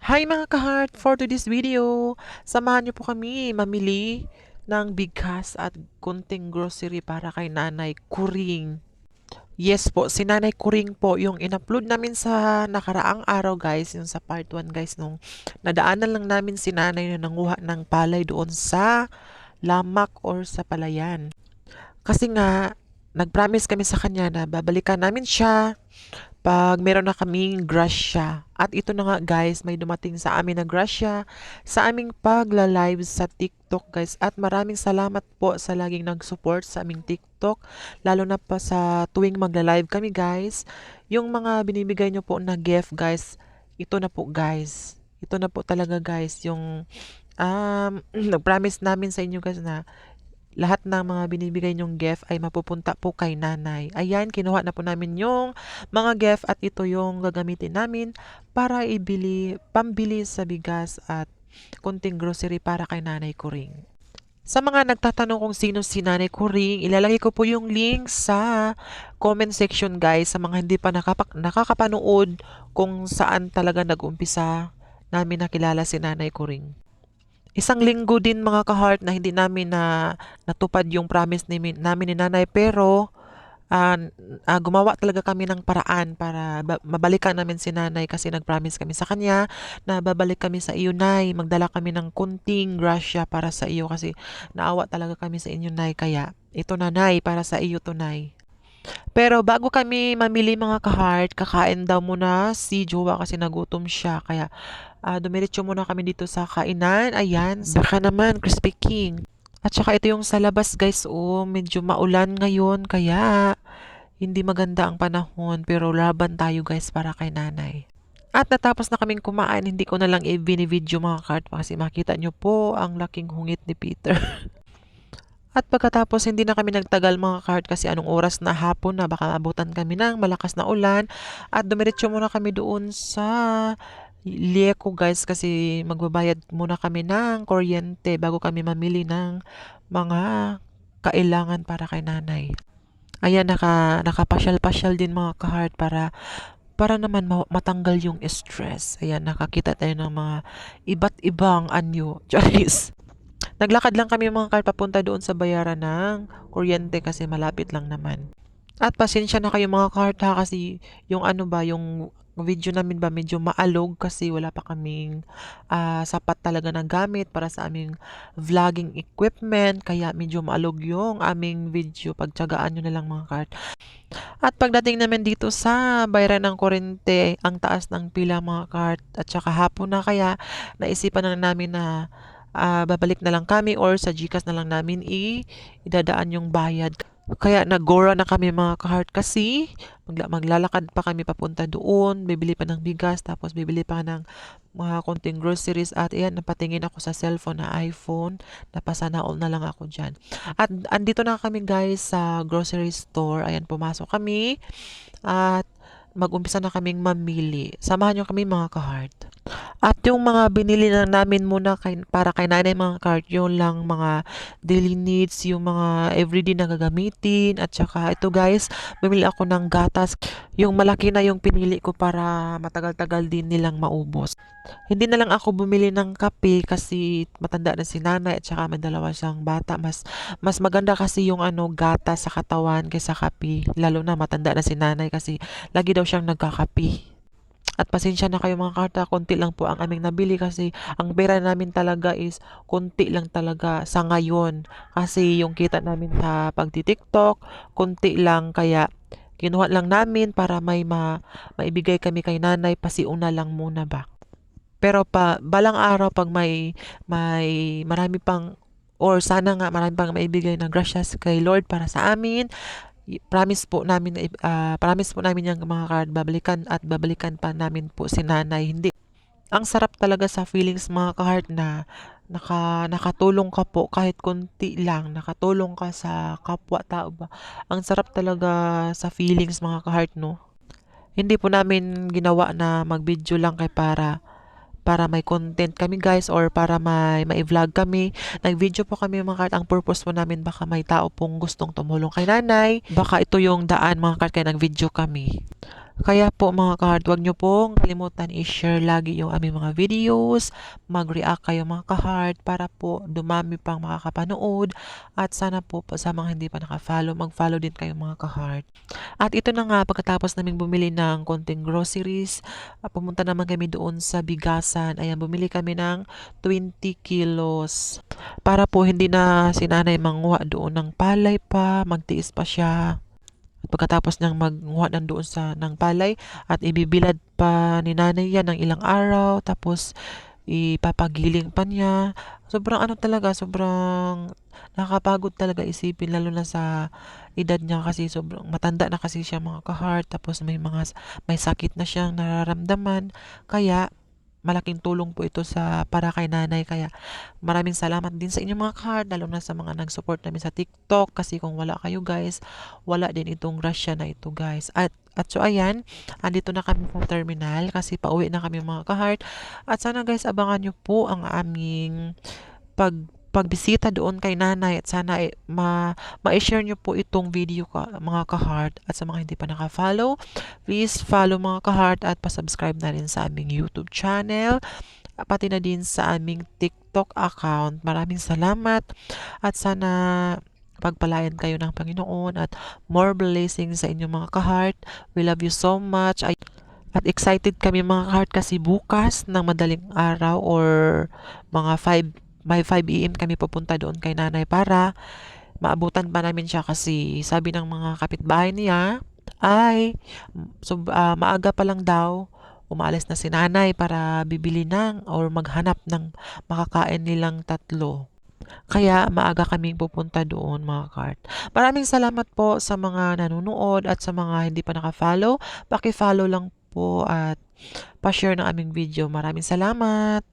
Hi mga ka-heart! For today's video, samahan niyo po kami mamili ng bigkas at kunting grocery para kay Nanay Kuring. Yes po, si Nanay Kuring po yung in-upload namin sa nakaraang araw guys, yung sa part 1 guys, nung nadaanan lang namin si Nanay na nanguha ng palay doon sa Lamak or sa Palayan. Kasi nga, nag-promise kami sa kanya na babalikan namin siya pag meron na kaming grasya. At ito na nga guys, may dumating sa amin na grasya sa aming pagla-live sa TikTok guys. At maraming salamat po sa laging nag-support sa aming TikTok. Lalo na pa sa tuwing magla-live kami guys. Yung mga binibigay nyo po na gift guys, ito na po guys. Ito na po talaga guys, yung um, nag-promise namin sa inyo guys na lahat ng mga binibigay nyong gift ay mapupunta po kay nanay. Ayan, kinuha na po namin yung mga gift at ito yung gagamitin namin para ibili, pambili sa bigas at kunting grocery para kay nanay Kuring. Sa mga nagtatanong kung sino si Nanay Kuring, ilalagay ko po yung link sa comment section guys sa mga hindi pa nakapak- nakakapanood kung saan talaga nag-umpisa namin nakilala si Nanay Kuring. Isang linggo din mga ka-heart na hindi namin na natupad yung promise ni, namin ni nanay pero ah, ah, gumawa talaga kami ng paraan para ba- mabalikan namin si nanay kasi nag-promise kami sa kanya na babalik kami sa iyo nay. Magdala kami ng kunting grasya para sa iyo kasi naawa talaga kami sa inyo nay. Kaya ito na nay para sa iyo to nay pero bago kami mamili mga ka-heart, kakain daw muna si Jowa kasi nagutom siya. Kaya ah, dumiretso muna kami dito sa kainan. Ayan, baka naman, Crispy King. At saka ito yung sa labas guys, oh, medyo maulan ngayon kaya hindi maganda ang panahon pero laban tayo guys para kay nanay. At natapos na kaming kumain, hindi ko na lang i-video mga kart kasi makita nyo po ang laking hungit ni Peter. At pagkatapos hindi na kami nagtagal mga kart kasi anong oras na hapon na baka abutan kami ng malakas na ulan at dumiretso muna kami doon sa Lieko guys kasi magbabayad muna kami ng kuryente bago kami mamili ng mga kailangan para kay nanay. Ayan, naka, nakapasyal-pasyal din mga kahart para para naman ma- matanggal yung stress. Ayan, nakakita tayo ng mga iba't ibang anyo. Charis. Naglakad lang kami mga kahart papunta doon sa bayaran ng kuryente kasi malapit lang naman. At pasensya na kayo mga kahart ha kasi yung ano ba, yung video namin ba medyo maalog kasi wala pa kaming ah, sapat talaga ng gamit para sa aming vlogging equipment kaya medyo maalog yung aming video pagtyagaan nyo na lang mga kahart. At pagdating namin dito sa bayaran ng kuryente, ang taas ng pila mga kahart at saka hapon na kaya naisipan na namin na ah, babalik na lang kami or sa GCash na lang namin i idadaan yung bayad. Kaya nagora na kami mga kahart kasi magla- maglalakad pa kami papunta doon, bibili pa ng bigas, tapos bibili pa ng mga konting groceries. At ayan, napatingin ako sa cellphone na iPhone, napasana all na lang ako dyan. At andito na kami guys sa grocery store, ayan, pumasok kami. At mag-umpisa na kaming mamili. Samahan nyo kami mga kahart. At yung mga binili na namin muna kay, para kay nanay mga cart, yun lang mga daily needs, yung mga everyday na gagamitin. At saka ito guys, bumili ako ng gatas. Yung malaki na yung pinili ko para matagal-tagal din nilang maubos. Hindi na lang ako bumili ng kape kasi matanda na si nanay at saka may dalawa siyang bata. Mas, mas maganda kasi yung ano, gatas sa katawan kaysa kape. Lalo na matanda na si nanay kasi lagi daw siyang nagkakape. At pasensya na kayo mga karta, konti lang po ang aming nabili kasi ang pera namin talaga is konti lang talaga sa ngayon. Kasi yung kita namin sa pagti-TikTok, konti lang kaya kinuha lang namin para may ma maibigay kami kay nanay pasiuna lang muna ba. Pero pa balang araw pag may may marami pang or sana nga marami pang maibigay na gracias kay Lord para sa amin promise po namin na ah, promise po namin yung mga card. Babalikan at babalikan pa namin po si nanay. Hindi. Ang sarap talaga sa feelings mga ka-heart na naka, nakatulong ka po kahit konti lang. Nakatulong ka sa kapwa tao ba? Ang sarap talaga sa feelings mga ka-heart no? Hindi po namin ginawa na mag-video lang kay para para may content kami guys or para may mai-vlog kami. Nag-video po kami mga kart. Ang purpose po namin baka may tao pong gustong tumulong kay nanay. Baka ito yung daan mga kart kaya nag-video kami. Kaya po mga kahart, huwag nyo pong kalimutan i-share lagi yung aming mga videos, mag-react kayo mga kahart para po dumami pang makakapanood at sana po po sa mga hindi pa naka-follow, mag-follow din kayo mga kahart. At ito na nga, pagkatapos naming bumili ng konting groceries, ah, pumunta naman kami doon sa bigasan. Ayan, bumili kami ng 20 kilos para po hindi na si nanay manguha doon ng palay pa, magtiis pa siya. At pagkatapos niyang magnguha ng doon sa ng palay at ibibilad pa ni nanay yan ng ilang araw tapos ipapagiling pa niya. Sobrang ano talaga, sobrang nakakapagod talaga isipin lalo na sa edad niya kasi sobrang matanda na kasi siya mga kahart tapos may mga may sakit na siyang nararamdaman. Kaya malaking tulong po ito sa para kay nanay. Kaya maraming salamat din sa inyong mga kahart lalo na sa mga nag-support namin sa TikTok. Kasi kung wala kayo guys wala din itong Russia na ito guys. At at so ayan andito na kami sa terminal kasi pauwi na kami mga kahart at sana guys abangan nyo po ang aming pag pagbisita doon kay nanay at sana eh, ma ma-share nyo po itong video ka, mga ka-heart at sa mga hindi pa naka-follow please follow mga ka-heart at pa-subscribe na rin sa aming YouTube channel pati na din sa aming TikTok account. Maraming salamat at sana pagpalayan kayo ng Panginoon at more blessings sa inyong mga ka-heart. We love you so much. Ay- at excited kami mga ka-heart kasi bukas ng madaling araw or mga 5 may 5 AM kami pupunta doon kay nanay para maabutan pa namin siya kasi sabi ng mga kapitbahay niya ay so, ah, maaga pa lang daw umalis na si nanay para bibili ng or maghanap ng makakain nilang tatlo. Kaya maaga kaming pupunta doon mga kart. Maraming salamat po sa mga nanonood at sa mga hindi pa naka-follow. Paki-follow lang po at pa-share ng aming video. Maraming salamat!